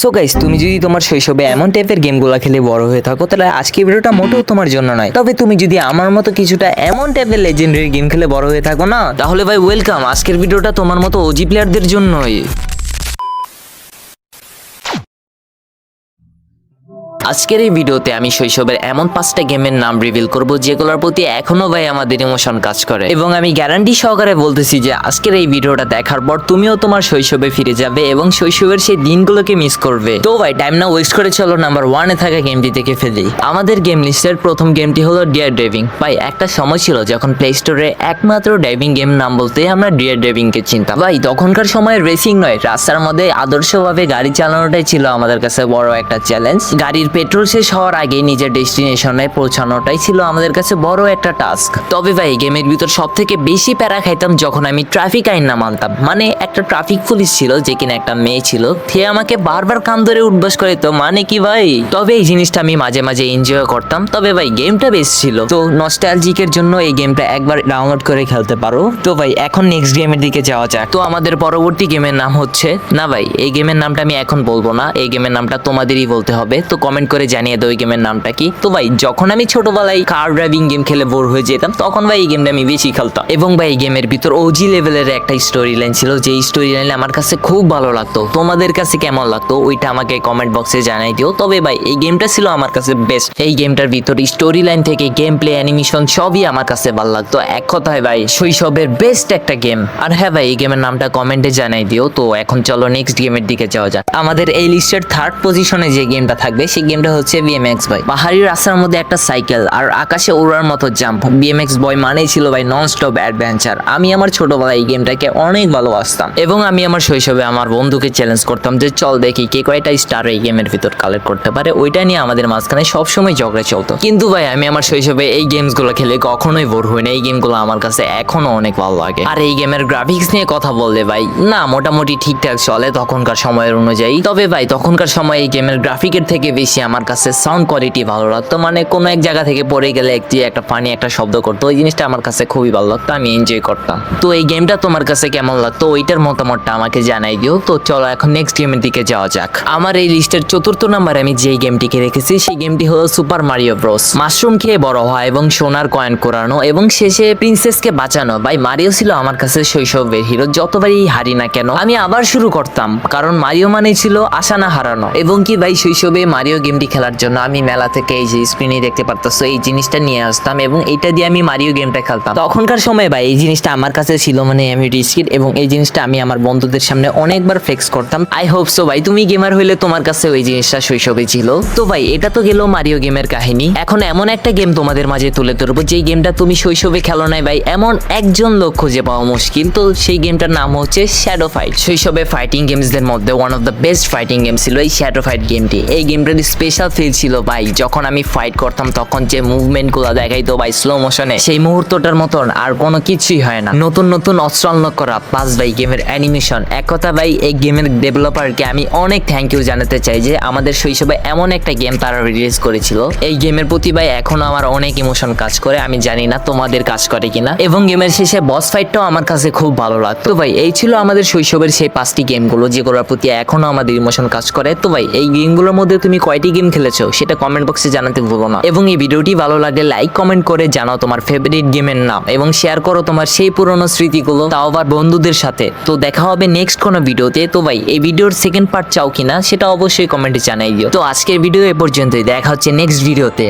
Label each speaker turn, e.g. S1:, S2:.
S1: So guys তুমি যদি তোমার শৈশবে এমন টাইপের গেমগুলো খেলে বড় হয়ে থাকো, তাহলে আজকে ভিডিওটা মোটেও তোমার জন্য নয়। তবে তুমি যদি আমার মতো কিছুটা এমন টাইপের লেজেন্ডারি গেম খেলে বড় হয়ে থাকো না, তাহলে ভাই ওয়েলকাম আজকের ভিডিওটা তোমার মতো ওজি প্লেয়ারদের জন্যই। আজকের এই ভিডিওতে আমি শৈশবের এমন পাঁচটা গেমের নাম রিভিল করব, যেগুলোর প্রতি এখনও ভাই আমাদের ইমোশন কাজ করে। এবং আমি গ্যারান্টি সহকারে বলতেছি যে আজকের এই ভিডিওটা দেখার পর তুমিও তোমার শৈশবে ফিরে যাবে এবং শৈশবের সেই দিনগুলোকে মিস করবে। তো ভাই টাইম না ওয়েস্ট করে চলো নাম্বার ওয়ানে থাকা গেমটি থেকে ফেলি। আমাদের গেম লিস্টের প্রথম গেমটি হলো ডিয়ার ড্রাইভিং ভাই, একটা সময় ছিল যখন প্লে স্টোরে একমাত্র ড্রাইভিং গেম নাম বলতে আমরা ডিয়ার ড্রাইভিং কে চিনতাম। ভাই, তখনকার সময় রেসিং নয়, রাস্তার মধ্যে আদর্শভাবে গাড়ি চালানোটাই ছিল আমাদের কাছে বড় একটা চ্যালেঞ্জ গাড়ির পেট্রোল শেষ হওয়ার আগে নিজের ডেস্টিনেশনে পৌঁছানোটাই ছিল আমাদের কাছে বড় একটা টাস্ক। তবে ভাই, গেমের ভিতর সব থেকে বেশি প্যারা খাইতাম যখন আমি ট্রাফিক আইন না মানতাম। মানে একটা ট্রাফিক পুলিশ ছিল যে কিনা একটা মেয়ে ছিল, সে আমাকে বারবার কান ধরে উঠবাস করে তো মানে কি ভাই? তবে এই জিনিসটা আমি মাঝে মাঝে এনজয় করতাম। তবে ভাই, গেমটা বেশ ছিল। তো নস্টালজিকের জন্য এই গেমটা একবার ডাউনলোড করে খেলতে পারো। তো ভাই, এখন নেক্সট গেমের দিকে যাওয়া যাক। তো আমাদের পরবর্তী গেমের নাম হচ্ছে, না ভাই, এই গেমের নামটা আমি এখন বলব না। এই গেমের নামটা তোমাদেরই বলতে হবে। তো কমেন্ট করে জানিয়ে দাও এই গেমের নামটা কি। তো ভাই, যখন আমি ছোটবেলায় কার ড্রাইভিং গেম খেলে বোর হয়ে যেতাম, তখন ভাই এই গেমটা আমি বেশি খেলতাম। এবং ভাই, এই গেমের ভিতর ওজি লেভেলের একটা স্টোরি লাইন ছিল যে স্টোরি লাইন আমার কাছে খুব ভালো লাগতো। তোমাদের কাছে কেমন লাগতো, ওইটা আমাকে কমেন্ট বক্সে জানাই দিও। তবে ভাই, এই গেমটা ছিল আমার কাছে বেস্ট এই গেমটার ভিতর স্টোরি লাইন থেকে গেম প্লে অ্যানিমেশন সবই আমার কাছে ভালো লাগতো। এক কথায় ভাই, শৈশবের বেস্ট একটা গেম আর হ্যাঁ ভাই, এই গেমের নামটা কমেন্টে জানাই দিও। তো এখন চলো নেক্সট গেমের দিকে যাওয়া যাক। আমাদের এই লিস্টের থার্ড পজিশনে যে গেমটা থাকবে সেই গেমটা হচ্ছে বিএমএক্স ভাই পাহাড়ি রাস্তার মধ্যে একটা সাইকেল আর আকাশে ওড়ার মতো জাম্প বিএমএক্স বয় মানেই ছিল ভাই নন স্টপ অ্যাডভেঞ্চার আমি আমার ছোটবেলায় এই গেমটাকে অনেক ভালোবাসতাম এবং আমি আমার শৈশবে আমার বন্ধুকে চ্যালেঞ্জ করতাম যে, চল দেখি কে কয়টা স্টার এই গেমের ভিতর কালেক্ট করতে পারে। ওইটা নিয়ে আমাদের মাঝখানে সবসময় ঝগড়া চলতো। কিন্তু ভাই, আমি আমার শৈশবে এই গেমসগুলো খেলে কখনোই বোর হই না। এই গেমগুলো আমার কাছে এখনও অনেক ভালো লাগে। আর এই গেমের গ্রাফিক্স নিয়ে কথা বললে ভাই, না, মোটামুটি ঠিকঠাক চলে তখনকার সময়ের অনুযায়ী। তবে ভাই, তখনকার সময় এই গেমের গ্রাফিকের থেকে বেশি আমার কাছে সাউন্ড কোয়ালিটি ভালো লাগতো। মানে কোনো এক জায়গা থেকে পড়ে গেলে একটি একটা ফানি একটা শব্দ করতো। ওই জিনিসটা আমার কাছে খুবই ভালো লাগতো, আমি এনজয় করতাম। তো এই গেমটা তোমার কাছে কেমন লাগতো? ওইটার মতামতটা আমাকে জানাই দিও। তো চলো এখন নেক্সট গেমের দিকে যাওয়া যাক। আমার এই লিস্টের চতুর্থ নাম্বার আমি যেই গেমটিকে রেখেছি, সেই গেমটি হলো সুপার মারিও ব্রোস মাশরুম খেয়ে বড় হওয়া এবং সোনার কয়েন কোরানো এবং শেষে প্রিন্সেসকে বাঁচানো। ভাই মারিও ছিল আমার কাছে শৈশবের হিরো যতবারই হারি না কেন, আমি আবার শুরু করতাম। কারণ মারিও মানে ছিল আশা না হারানো। এবং কি ভাই, শৈশবে মারিও গেমটি খেলার জন্য। আমি মেলা থেকে এই যে স্ক্রিনে দেখতে পারতেছো এই জিনিসটা নিয়ে আসতাম এবং এটা দিয়ে আমি মারিও গেমটা খেলতাম। তখনকার সময় ভাই, এই জিনিসটা আমার কাছে ছিল মানে আমি রিস্কিট এবং এই জিনিসটা আমি আমার বন্ধুদের সামনে অনেকবার ফ্লেক্স করতাম। আই হোপ সো ভাই, তুমি গেমার হইলে তোমার কাছে ওই জিনিসটা শৈশবে ছিল। তো ভাই, এটা তো গেল মারিও গেমের কাহিনী। এখন এমন একটা গেম তোমাদের মাঝে তুলে ধরবো, যেই গেমটা তুমি শৈশবে খেলো নাই ভাই, এমন একজন লোক খুঁজে পাওয়া মুশকিল। তো সেই গেমটার নাম হচ্ছে শ্যাডো ফাইট শৈশবে ফাইটিং গেমসদের মধ্যে one of the best fighting game ছিল এই শ্যাডো ফাইট গেমটি এই গেমটার স্পেশাল ফিল ছিল ভাই। যখন আমি ফাইট করতাম, তখন যে মুভমেন্টগুলো দেখাইতো ভাই স্লো মোশনে সেই মুহূর্তটার মতন আর কোনো কিছুই হয় না। নতুন নতুন অস্ত্র unlock করা প্লাস ভাই গেমের অ্যানিমেশন এক কথা ভাই, এই গেমের ডেভেলপারকে আমি অনেক থ্যাংক ইউ জানাতে চাই যে, আমাদের শৈশবে এমন একটা গেম তারা রিলিজ করেছিল। এই গেমের প্রতি ভাই, এখনও আমার অনেক ইমোশন কাজ করে, আমি জানি না তোমাদের কাজ করে কিনা। এবং গেমের শেষে বস ফাইটটাও আমার কাছে খুব ভালো লাগতো। ভাই, এই ছিল আমাদের শৈশবের সেই পাঁচটি গেমগুলো যেগুলোর প্রতি এখনও আমাদের ইমোশন কাজ করে। তো ভাই, এই গেমগুলোর মধ্যে তুমি কয়টি গেম খেলেছো, সেটা কমেন্ট বক্সে জানাতে ভুলো না। এবং এই ভিডিওটি ভালো লাগলে লাইক কমেন্ট করে জানাও তোমার ফেভারিট গেমের নাম এবং শেয়ার করো তোমার সেই পুরনো স্মৃতিগুলো তাও আবার বন্ধুদের সাথে। তো দেখা হবে নেক্সট কোনো ভিডিওতে। তো ভাই, এই ভিডিওর সেকেন্ড পার্ট চাও কিনা, সেটা অবশ্যই কমেন্টে জানাই দিও তো আজকের ভিডিও এ পর্যন্তই, দেখা হচ্ছে নেক্সট ভিডিওতে